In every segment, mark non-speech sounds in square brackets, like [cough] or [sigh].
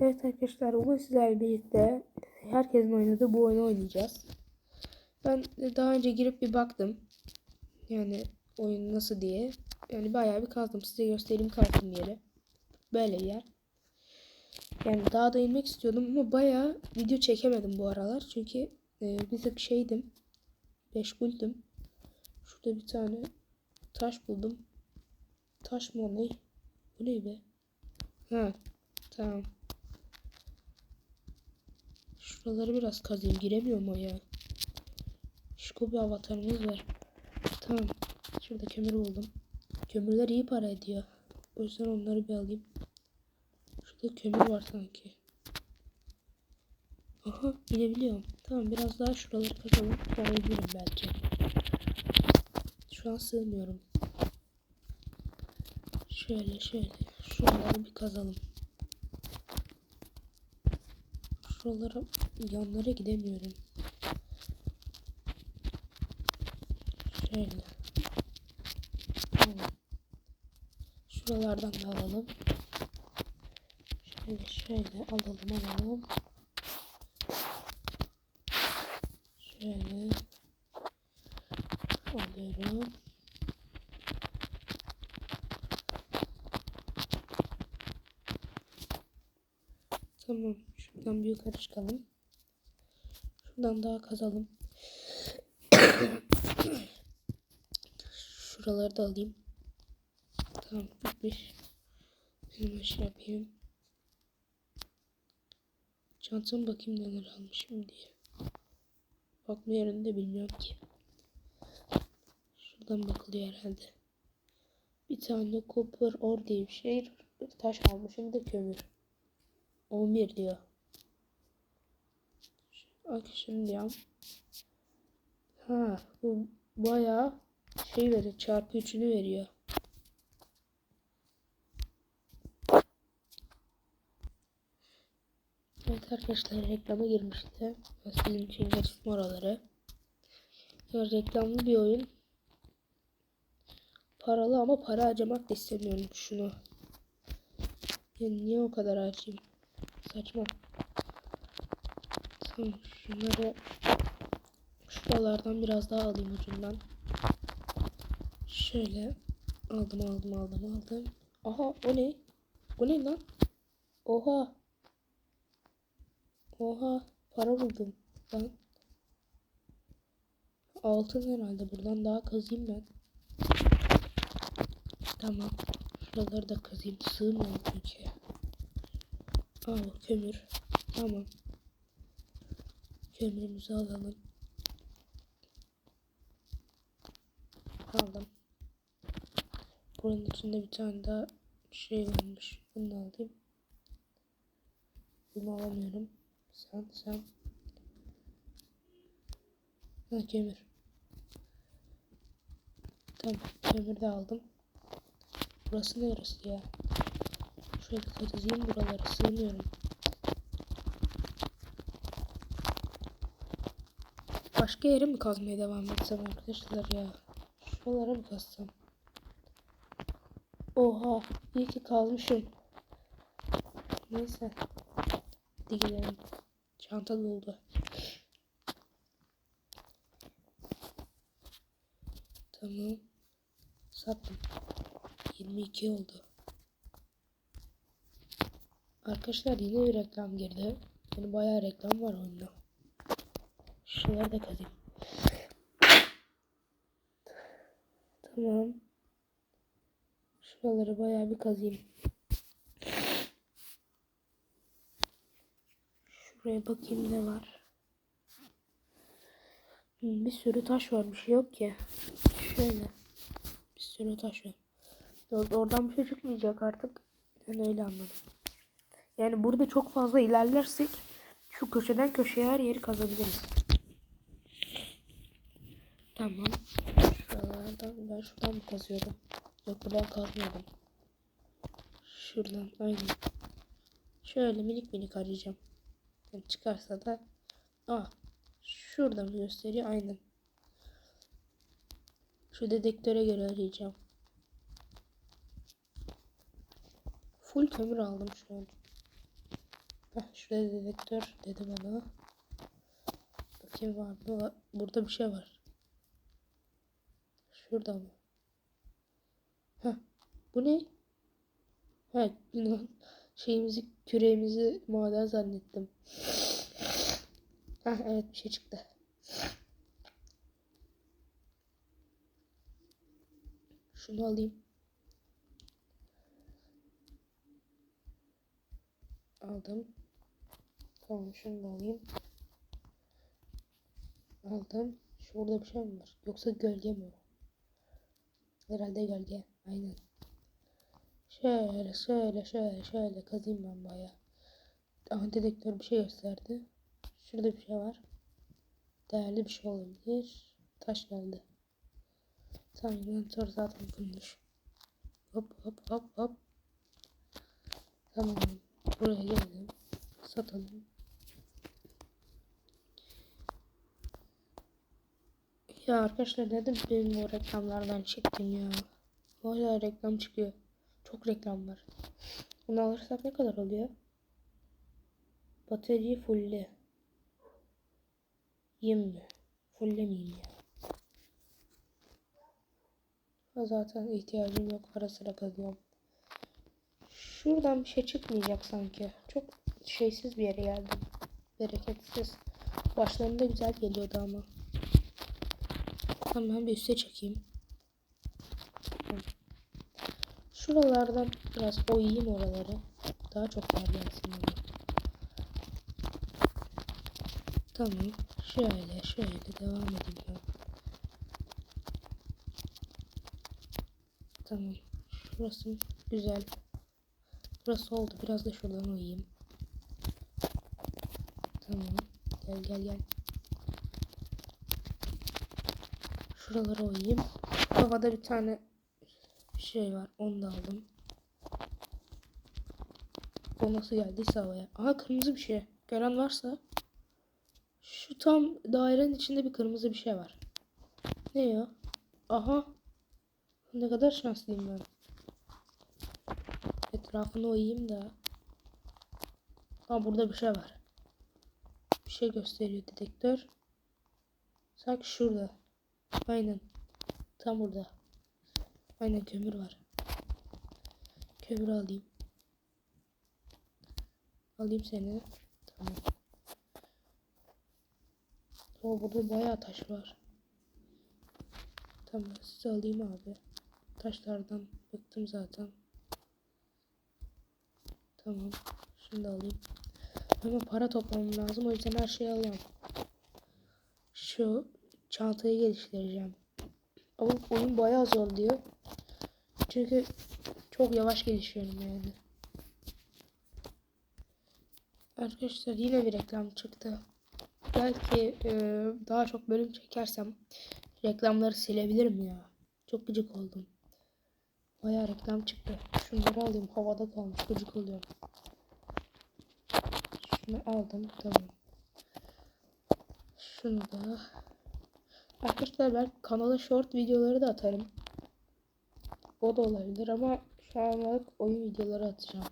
Evet arkadaşlar bugün sizlerle birlikte herkesin oynadığı bu oyunu oynayacağız. Ben daha önce girip bir baktım. Yani oyun nasıl diye. Yani bayağı bir kazdım. Size göstereyim kazdığım yeri. Böyle bir yer. Yani daha da inmek istiyordum ama bayağı video çekemedim bu aralar. Çünkü e, bir tık şeydim. Meşguldüm. Şurada bir tane taş buldum. Taş mı ne? Bu ne be? Ha tamam. Şuraları biraz kazayım. Giremiyorum o ya. Şiko bir avatarımız var. Tamam. Şurada kömür buldum. Kömürler iyi para ediyor. O yüzden onları bir alayım. Şurada kömür var sanki. Aha inebiliyorum. Tamam biraz daha şuraları kazalım. Sonra inerim belki. Şu an sığmıyorum. Şöyle şöyle. Şuraları bir kazalım. Şuralara yanlara gidemiyorum. Şöyle. Şuralardan da alalım. Şöyle şöyle alalım alalım. Şöyle alıyorum. Tamam. Şuradan bir yukarı çıkalım. Şuradan daha kazalım. Şuraları da alayım. Tamam bitmiş. Hemen şey yapayım. Çantama bakayım neler almışım diye. Bakma yerinde bilmiyorum ki. Şuradan bakılıyor herhalde. Bir tane copper ore diye bir şey. Taş almışım da kömür. 11 diyor. Şimdi ya. Ha bu bayağı şey veriyor. Çarpı üçünü veriyor. Evet arkadaşlar reklama girmişti. Sizin için geçtim oraları. Ya reklamlı bir oyun. Paralı ama para harcamak da istemiyorum şunu. Yani niye o kadar harcayayım? Saçma. Şunları şuralardan biraz daha alayım ucundan. Şöyle aldım aldım aldım aldım. Aha o ne? O ne lan? Oha. Oha para buldum lan. Altın herhalde buradan daha kazayım ben. Tamam. Şuraları da kazayım. Sığmıyor çünkü. Aa kömür. Tamam. Kömürümüzü alalım. Aldım. Buranın içinde bir tane daha şey varmış. Bunu alayım. Bunu alamıyorum. Sen sen. Ha kömür. Tamam kömür de aldım. Burası neresi ya? Şöyle kazayım buraları sığmıyorum. Başka yere mi kazmaya devam etsem arkadaşlar ya? Şuralara mı kazsam? Oha iyi ki kalmışım. Neyse. Hadi gidelim. Çanta doldu. Tamam. Sattım. 22 oldu. Arkadaşlar yine bir reklam girdi. Yani bayağı reklam var oyunda. Şuraları da kazayım. Tamam. Şuraları bayağı bir kazayım. Şuraya bakayım ne var. Hmm, Bir sürü taş var. Bir şey yok ki. Şöyle. Bir sürü taş var. Or- Oradan bir şey çıkmayacak artık. Ben öyle anladım. Yani burada çok fazla ilerlersek şu köşeden köşeye her yeri kazabiliriz. Tamam. Şuralardan ben şuradan mı kazıyorum? Yok buradan kazmıyordum. Şuradan aynen. Şöyle minik minik arayacağım. Yani çıkarsa da Aa, şuradan gösteriyor aynen. Şu dedektöre göre arayacağım. Full kömür aldım şu an. Heh, şurada dedektör dedi bana. Bakayım var mı? Burada bir şey var. Şurada mı? Heh, bu ne? Ha, şeyimizi, küreğimizi maden zannettim. Heh, evet bir şey çıktı. Şunu alayım. Aldım. Tamam şunu da alayım. Aldım. Şurada bir şey mi var? Yoksa gölge mi o? Herhalde gölge. Aynen. Şöyle şöyle şöyle şöyle kazayım ben baya. Dedektör bir şey gösterdi. Şurada bir şey var. Değerli bir şey olabilir. Taş geldi. Tamam inventör zaten kurmuş. Hop hop hop hop. Tamam. Buraya geldim. Satalım. Ya arkadaşlar dedim benim o reklamlardan çektim ya. Hala reklam çıkıyor. Çok reklam var. Bunu alırsak ne kadar oluyor? Batarya fulle. 20. Fullemeyeyim ya. Zaten ihtiyacım yok. Ara sıra kazıyorum. Şuradan bir şey çıkmayacak sanki. Çok şeysiz bir yere geldim. Bereketsiz. Başlarında güzel geliyordu ama. Tamam bir üste çekeyim. Şuralardan biraz oyayım oraları. Daha çok yer gelsin. Tamam. Şöyle şöyle devam edeyim. Tamam. Şurası güzel. Burası oldu. Biraz da şuradan uyuyayım. Tamam. Gel gel gel. Şuralara uyuyayım. Havada bir tane şey var. Onu da aldım. O nasıl geldiyse havaya. Aha kırmızı bir şey. Gören varsa. Şu tam dairenin içinde bir kırmızı bir şey var. Ne ya? Aha. Ne kadar şanslıyım ben. Etrafına uyuyayım da. Aa burada bir şey var. Bir şey gösteriyor dedektör. Sanki şurada. Aynen. Tam burada. Aynen kömür var. Kömür alayım. Alayım seni. Tamam. O burada bayağı taş var. Tamam sizi alayım abi. Taşlardan bıktım zaten. Tamam. Da alayım. Ama para toplamam lazım. O yüzden her şeyi alıyorum. Şu çantayı geliştireceğim. Ama oyun bayağı zor diyor. Çünkü çok yavaş gelişiyorum yani. Arkadaşlar yine bir reklam çıktı. Belki e, daha çok bölüm çekersem reklamları silebilirim ya. Çok gıcık oldum. Bayağı reklam çıktı. Şunları alayım. Havada kalmış. Gıcık oluyorum. Şunu aldım. Tamam. Şunu da. Arkadaşlar ben kanala short videoları da atarım. O da olabilir ama şu anlık oyun videoları atacağım.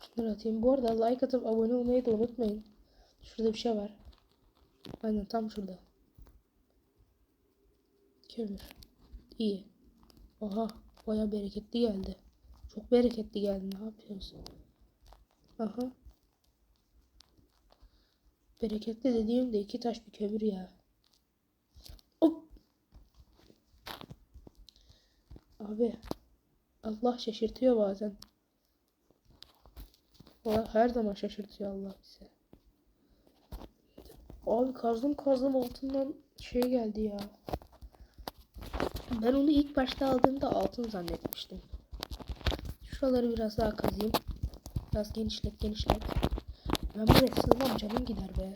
Şunları atayım. Bu arada like atıp abone olmayı da unutmayın. Şurada bir şey var. Aynen tam şurada. Kömür. İyi. Oha. Baya bereketli geldi. Çok bereketli geldi. Ne yapıyorsun? Aha. Bereketli dediğim de iki taş bir kömür ya. Hop. Abi. Allah şaşırtıyor bazen. Allah her zaman şaşırtıyor Allah bize. Abi kazdım kazdım altından şey geldi ya. Ben onu ilk başta aldığımda altın zannetmiştim. Şuraları biraz daha kazayım. Biraz genişlet genişlet. Ben buraya sığmam canım gider be.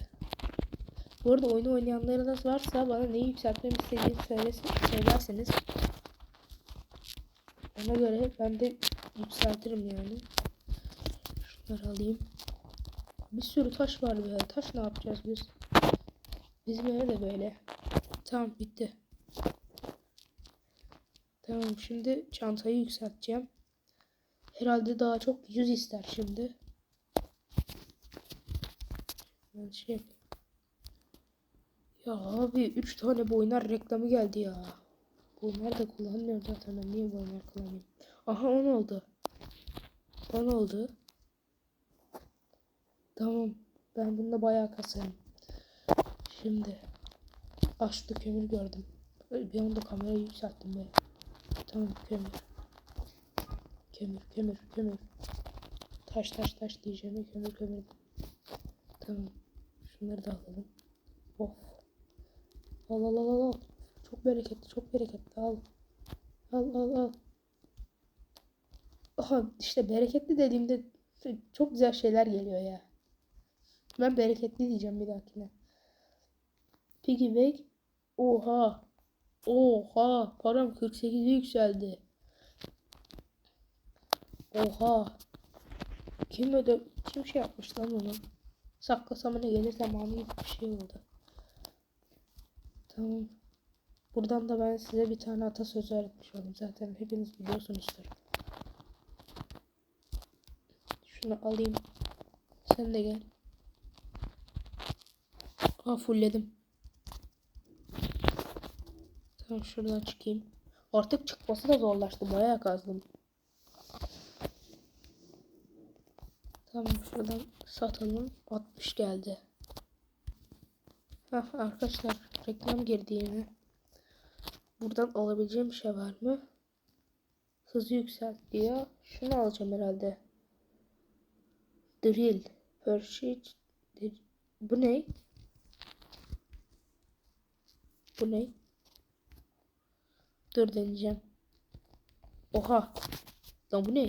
Bu arada oyunu oynayanlarınız varsa bana neyi yükseltmemi istediğini söylerseniz ona göre ben de yükseltirim yani. Şunları alayım. Bir sürü taş var be. Taş ne yapacağız biz? Bizim eve de böyle. Tamam bitti. Tamam şimdi çantayı yükselteceğim. Herhalde daha çok yüz ister şimdi. Ben şey. Ya abi 3 tane boynar reklamı geldi ya. Boynar da kullanmıyorum zaten ben niye boynar kullanayım. Aha 10 oldu. 10 oldu. Tamam. Ben bunda bayağı kasarım. Şimdi açtı kömür gördüm. Bir anda kamerayı yükselttim be. Tamam kömür. Kömür kömür kömür. Taş taş taş diyeceğim kömür kömür. Tamam. Şunları da alalım. Of. Al al al al. Çok bereketli çok bereketli al. Al al al. Aha işte bereketli dediğimde çok güzel şeyler geliyor ya. Ben bereketli diyeceğim bir dahakine. Piggy bank. Oha. Oha. Param 48'e yükseldi. Oha. Kim öde kim şey yapmış lan onu? Saklasam ne gelir zamanı bir şey oldu. Tamam. Buradan da ben size bir tane atasözü öğretmiş oldum. Zaten hepiniz biliyorsunuzdur. Şunu alayım. Sen de gel. Aa fullledim. Tamam şuradan çıkayım. Artık çıkması da zorlaştı. Bayağı kazdım. Tamam şuradan satalım. 60 geldi. Hah arkadaşlar reklam girdi yine. Buradan alabileceğim bir şey var mı? Hızı yükselt diyor. Şunu alacağım herhalde. Drill. Purchase. Bu ne? Bu ne? Dur deneyeceğim. Oha. Lan bu ne?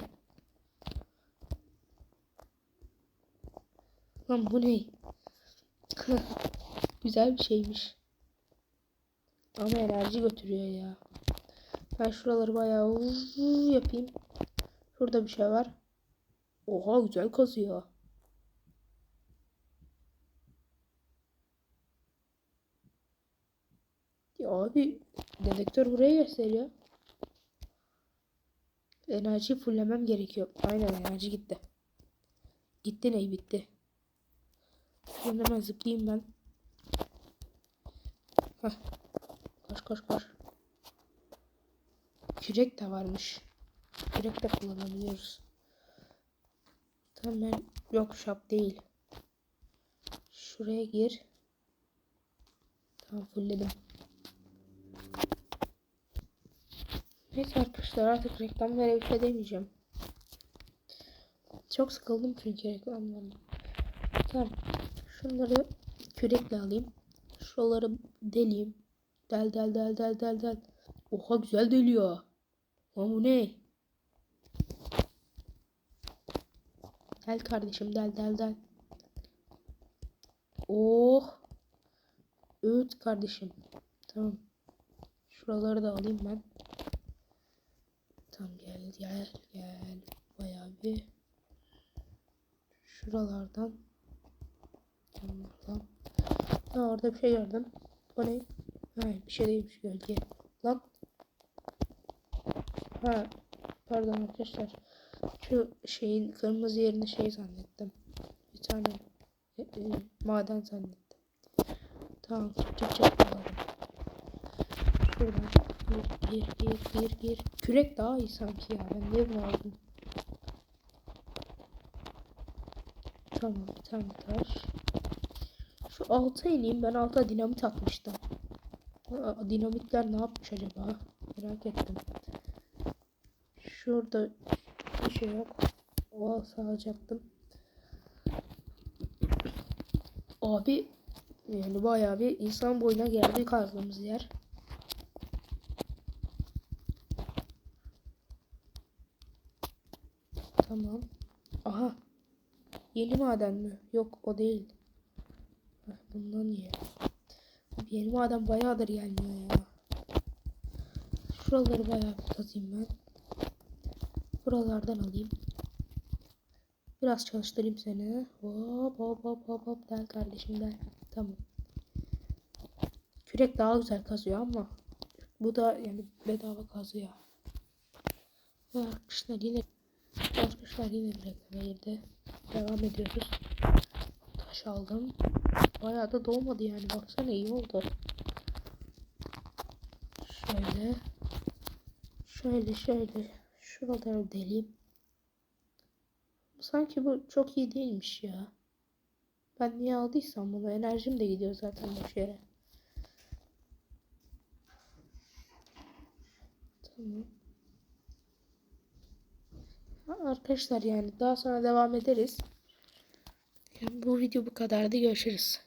Lan bu ne? [laughs] Güzel bir şeymiş. Ama enerji götürüyor ya. Ben şuraları bayağı uzun yapayım. Şurada bir şey var. Oha güzel kazıyor. Ya abi dedektör buraya gösteriyor. Enerji fullemem gerekiyor. Aynen enerji gitti. Gitti ney bitti. Şimdi hemen zıplayayım ben. Heh. Koş koş koş. Kürek de varmış. Kürek de kullanabiliyoruz. Tamam yok shop değil. Şuraya gir. Tamam fullledim. Neyse arkadaşlar artık reklam vere bir şey demeyeceğim. Çok sıkıldım çünkü reklamlardan. Tamam. Şunları kürekle alayım. Şuraları deleyim. Del del del del del del. Oha güzel deliyor. Lan bu ne? Del kardeşim del del del. Oh. Evet kardeşim. Tamam. Şuraları da alayım ben. Tamam gel gel gel. Bayağı bir. Şuralardan. Buradan. Ha orada bir şey gördüm. O ne? Ha bir şey değilmiş gölge. Lan. Ha pardon arkadaşlar. Şu şeyin kırmızı yerini şey zannettim. Bir tane e, e, maden zannettim. Tamam çık çık. Şuradan gir gir gir gir gir. Kürek daha iyi sanki ya. Ben niye bunu aldım? Tamam bir tane taş. Şu alta ineyim. Ben alta dinamit atmıştım. Dinamitler ne yapmış acaba? Merak ettim. Şurada bir şey yok. O sağacaktım. Abi yani bayağı bir insan boyuna geldi kazdığımız yer. Tamam. Aha. Yeni maden mi? Yok o değil. Bundan iyi. Yeni maden bayağıdır gelmiyor ya. Şuraları bayağı bir kazayım ben. Buralardan alayım. Biraz çalıştırayım seni. Hop hop hop hop hop del kardeşim del. Tamam. Kürek daha güzel kazıyor ama bu da yani bedava kazıyor. Arkadaşlar yine arkadaşlar yine bir reklama girdi. Devam ediyoruz. Aldım. Bayağı da dolmadı yani. Baksana iyi oldu. Şöyle. Şöyle şöyle. Şuraları deleyim. Sanki bu çok iyi değilmiş ya. Ben niye aldıysam bunu enerjim de gidiyor zaten boş yere. Tamam. Arkadaşlar yani daha sonra devam ederiz. Bu video bu kadardı. Görüşürüz.